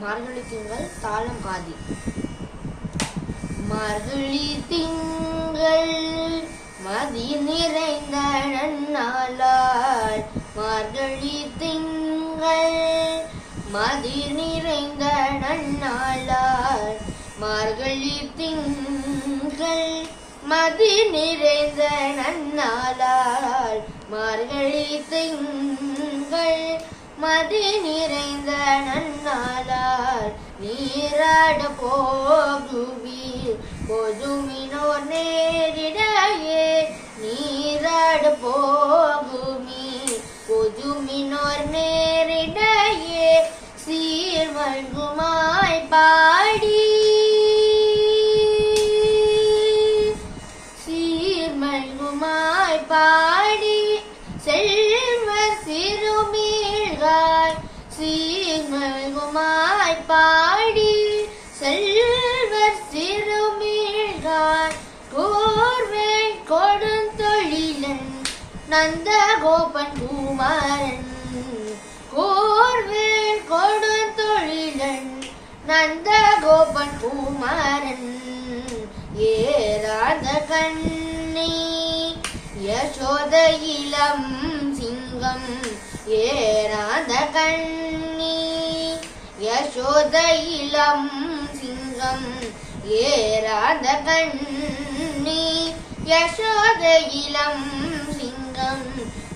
மார்கழி திங்கள் தாளம் பாதி மார்கழி திங்கள் மதி நிறைந்த நன்னாளால். மார்கழி திங்கள் மதி நிறைந்த நன்னாளால். மார்கழி திங்கள் மதி நிறைந்த நன்னாளால். மார்கழி திங்கள் மதி நிறைந்த நன்னாளார். நீராட போகுவீர். பொதுமினோ நேரிடையே நீராட போகுமீர் பொதுமினோர் நேரிடையே சீர்வழ்குமாய் பாடி. சீர்மழ்குமாய் பாடி. பாடி செல்வர் சிறுமீழ்கார் போர்வேன் கொடுந்தொழிலன் நந்த கோபன் குமாரன் போர்வேன் கொடுந்தொழிலன் நந்த கோபன் குமாரன் ஏறாத கண்ணி யசோத இளம் சிங்கம். ஏறாத கண்ணி யசோத இளம் சிங்கம் ஏறாத கண்ணி. யசோத இளம் சிங்கம்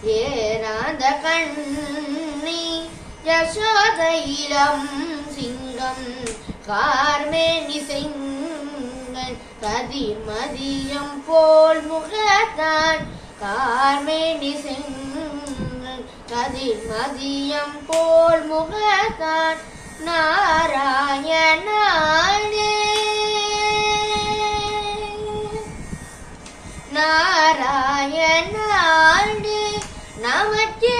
ஏறாத கண்ணி. யசோத இளம் சிங்கம் கார்மேனி செங்கல் கதிர் மதியம் போல் முகத்தான். கார்மேனி செங்கல் கதிர் மதியம் போல் முகத்தான். நாராயணானே. நாராயணானே நமக்கே